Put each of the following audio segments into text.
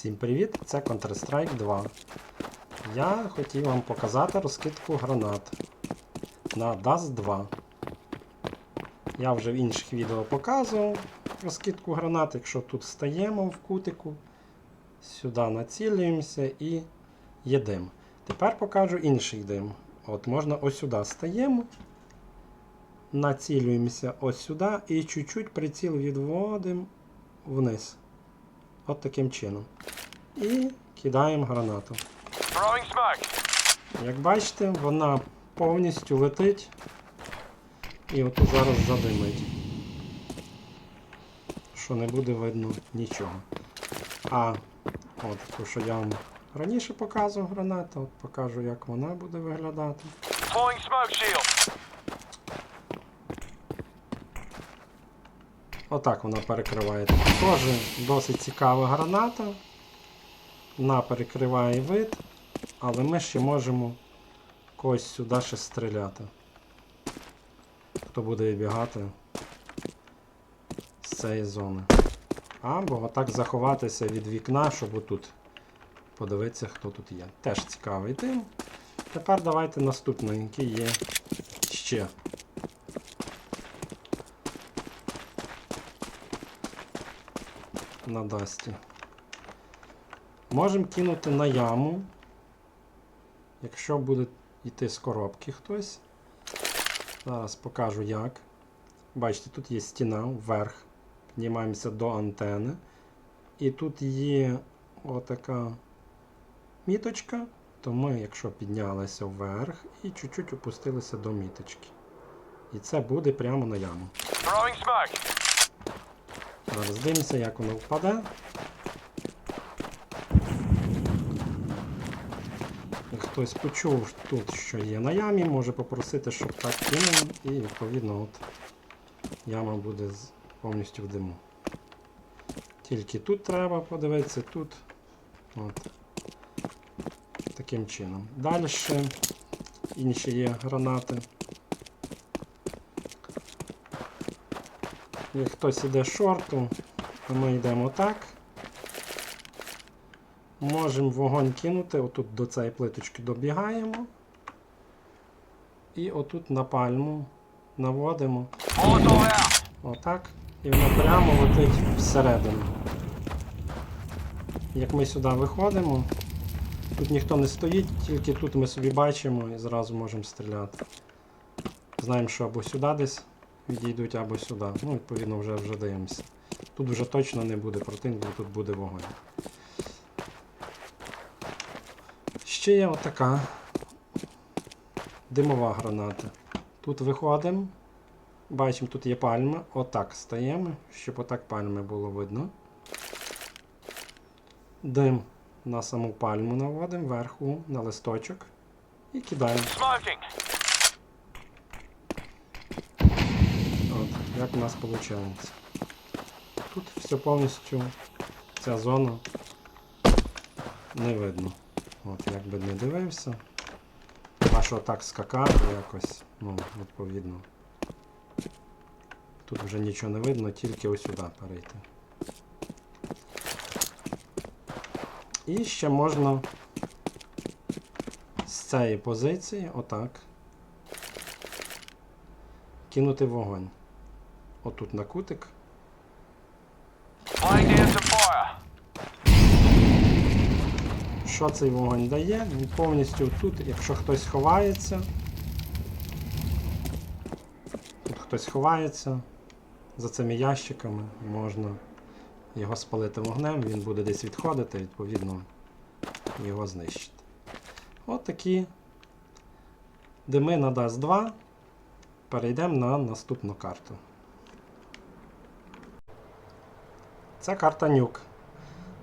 Всім привіт! Це Counter-Strike 2. Я хотів вам показати розкидку гранат на DAS 2. Я вже в інших відео показував розкидку гранат. Якщо тут стаємо в кутику, сюди націлюємося і є дим. Тепер покажу інший дим. От можна ось сюди стаємо, націлюємося ось сюди і чуть-чуть приціл відводимо вниз. От таким чином. І кидаємо гранату. Як бачите, вона повністю летить і отут зараз задимить. Що не буде видно нічого. А от то, що я вам раніше показував граната, от покажу, як вона буде виглядати. Deploying smoke shield. Отак вона перекриває. Теж досить цікава граната. Вона перекриває вид, але ми ще можемо когось сюди ще стріляти. Хто буде вибігати з цієї зони. Або отак заховатися від вікна, щоб отут подивитися, хто тут є. Теж цікавий тим. Тепер давайте наступний, який є ще. На Дасті. Можемо кинути на яму. Якщо буде йти з коробки хтось. Зараз покажу як. Бачите, тут є стіна вверх. Піднімаємося до антени. І тут є отака міточка. То ми, якщо піднялися вверх і чуть-чуть опустилися до міточки. І це буде прямо на яму. Зараз дивимося, як воно впаде. Хтось почув тут, що є на ямі, може попросити, щоб так кинув, і відповідно от яма буде повністю в диму. Тільки тут треба подивитися, тут. От. Таким чином. Далі інші є гранати. Як хтось іде шорту, то ми йдемо так. Можемо вогонь кинути, отут до цієї плиточки добігаємо. І отут на пальму наводимо. Отак. І воно прямо летить всередину. Як ми сюди виходимо, тут ніхто не стоїть, тільки тут ми собі бачимо і зразу можемо стріляти. Знаємо, що або сюди десь відійдуть, або сюди. Ну, відповідно, вже, вже дивимося. Тут вже точно не буде противника, тут буде вогонь. Ще є отака димова граната. Тут виходимо. Бачимо, тут є пальма. Отак стаємо, щоб отак пальми було видно. Дим на саму пальму наводимо, вверху на листочок. І кидаємо. Smoking. От, як у нас виходить. Тут все повністю ця зона не видно. От, як би не дивився. А що так скакати якось, ну, відповідно. Тут вже нічого не видно, тільки ось сюди перейти. І ще можна з цієї позиції, отак, кинути вогонь. Отут на кутик. Що цей вогонь дає? Він повністю тут, якщо хтось ховається. Тут хтось ховається за цими ящиками, можна його спалити вогнем, він буде десь відходити, відповідно його знищити. От такі дими на DAS 2. Перейдемо на наступну карту. Це карта нюк.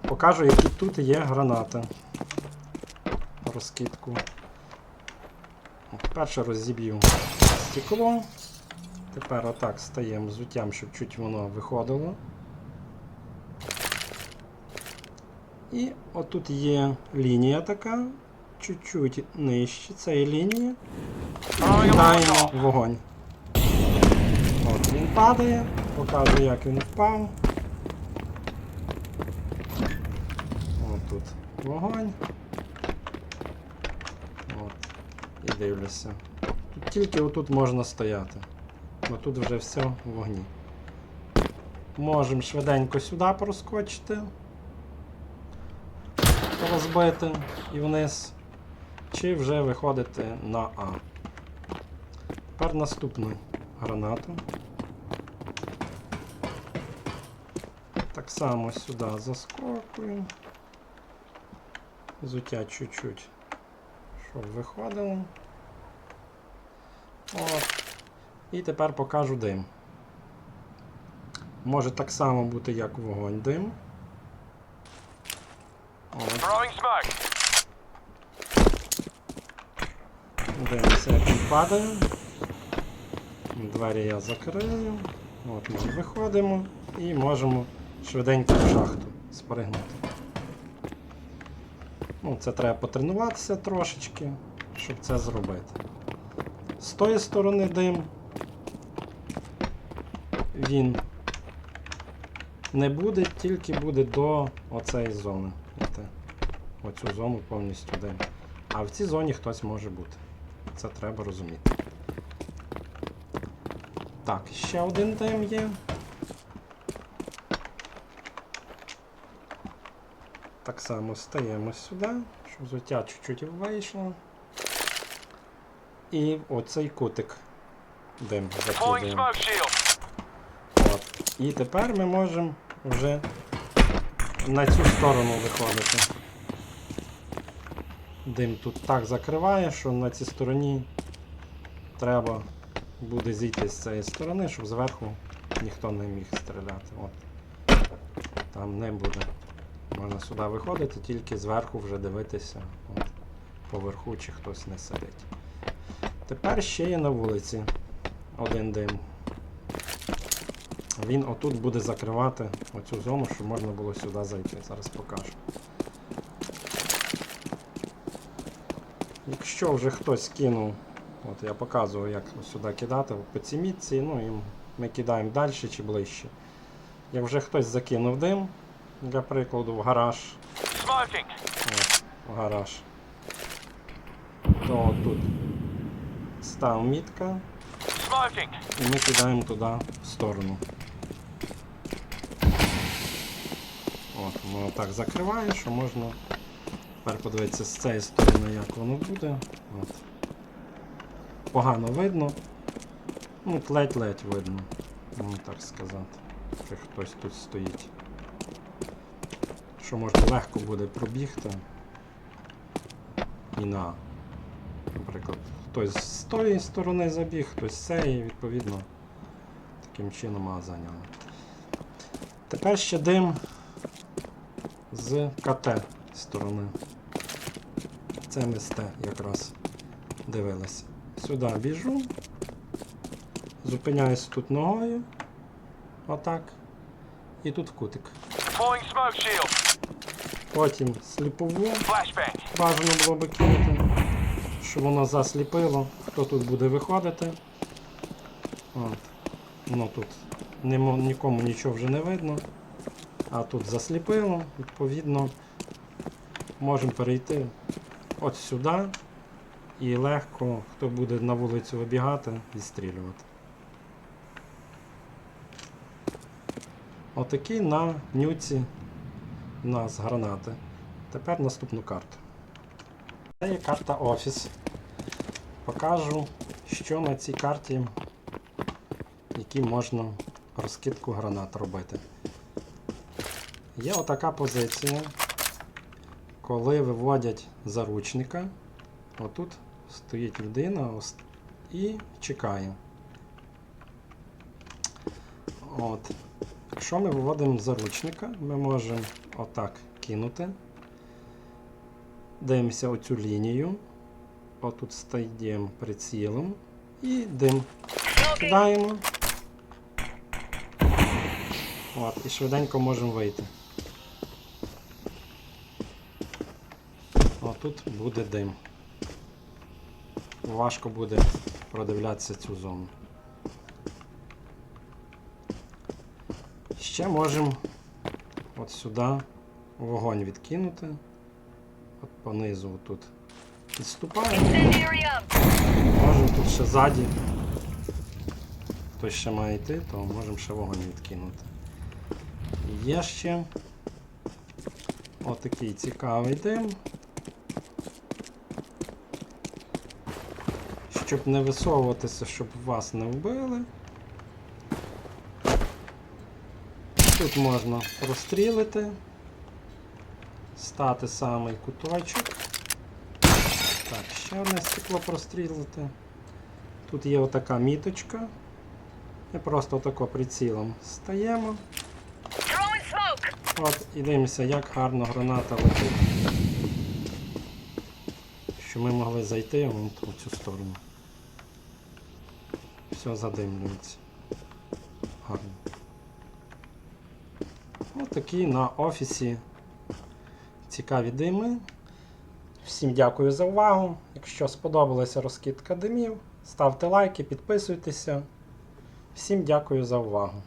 Покажу, які тут є гранати. Розкидку. Перше розіб'ю стекло. Тепер отак стаємо взуттям, щоб чуть воно виходило. І отут є лінія така, чуть-чуть нижче цієї лінії. Кидаємо вогонь. От він падає, покажу, як він впав. Вогонь. От. І дивлюся. Тут тільки отут можна стояти. Бо тут вже все в вогні. Можемо швиденько сюди проскочити. Розбити і вниз. Чи вже виходити на А. Тепер наступну гранату. Так само сюди заскокую. Зуття чуть-чуть, щоб виходило. От. І тепер покажу дим. Може так само бути, як вогонь дим. От. Дивимося, як він падає. Двері я закрию. От ми виходимо і можемо швиденько в шахту спригнути. Ну, це треба потренуватися трошечки, щоб це зробити. З тої сторони дим. Він не буде, тільки буде до оцеї зони. Оцю зону повністю дим. А в цій зоні хтось може бути. Це треба розуміти. Так, ще один дим є. Так само стаємо сюди, щоб взуття чуть-чуть вийшло. І оцей кутик дим закидаємо. От. І тепер ми можемо вже на цю сторону виходити. Дим тут так закриває, що на цій стороні треба буде зійти з цієї сторони, щоб зверху ніхто не міг стріляти. От. Там не буде. Можна сюди виходити, тільки зверху вже дивитися поверху, чи хтось не сидить. Тепер ще є на вулиці один дим. Він отут буде закривати оцю зону, щоб можна було сюди зайти. Зараз покажу. Якщо вже хтось кинув, от я показую, як сюди кидати по цій мітці, ну і ми кидаємо далі чи ближче. Як вже хтось закинув дим, для прикладу, в гараж, от, в гараж, то тут став мітка, і ми кидаємо туди в сторону. От, воно так закриває, що можна тепер подивитися з цієї сторони, як воно буде. От. Погано видно. Ну, ледь-ледь видно, можна так сказати. Що хтось тут стоїть. Що можна легко буде пробігти. І на, наприклад, хтось з тої сторони забіг, хтось з цієї, відповідно, таким чином А зайняли. Тепер ще дим з КТ сторони. Це ми з Т якраз дивилися. Сюди біжу, зупиняюсь тут ногою. Отак. І тут кутик. Deploying smoke shield. Потім сліпову. Бажано було би кинути, щоб воно засліпило, хто тут буде виходити. От. Ну тут нікому нічого вже не видно. А тут засліпило, відповідно, можемо перейти от сюди і легко, хто буде на вулицю вибігати, відстрілювати. Отакі на нюці у нас гранати. Тепер наступну карту. Це є карта Офіс. Покажу, що на цій карті, які можна розкидку гранат робити. Є отака позиція, коли виводять заручника. Отут стоїть людина і чекає. От. Якщо ми виводимо заручника, ми можемо отак кинути. Дивимося оцю лінію. Отут стаємо прицілом і дим. Кидаємо. От, і швиденько можемо вийти. Отут буде дим. Важко буде продивлятися цю зону. Ще можемо от сюди вогонь відкинути. От понизу тут підступаємо. Можемо тут ще ззаді. Хтось ще має йти, то можемо ще вогонь відкинути. Є ще отакий цікавий дим. Щоб не висовуватися, щоб вас не вбили. Тут можна прострілити, стати самий куточок. Так, ще одне стекло прострілити. Тут є отака міточка. І просто отако прицілом стаємо. От, і дивимося, як гарно граната летить. Що ми могли зайти в цю сторону. Все задимлюється. Гарно. Ось такі на офісі цікаві дими. Всім дякую за увагу. Якщо сподобалася розкидка димів, ставте лайки, підписуйтеся. Всім дякую за увагу.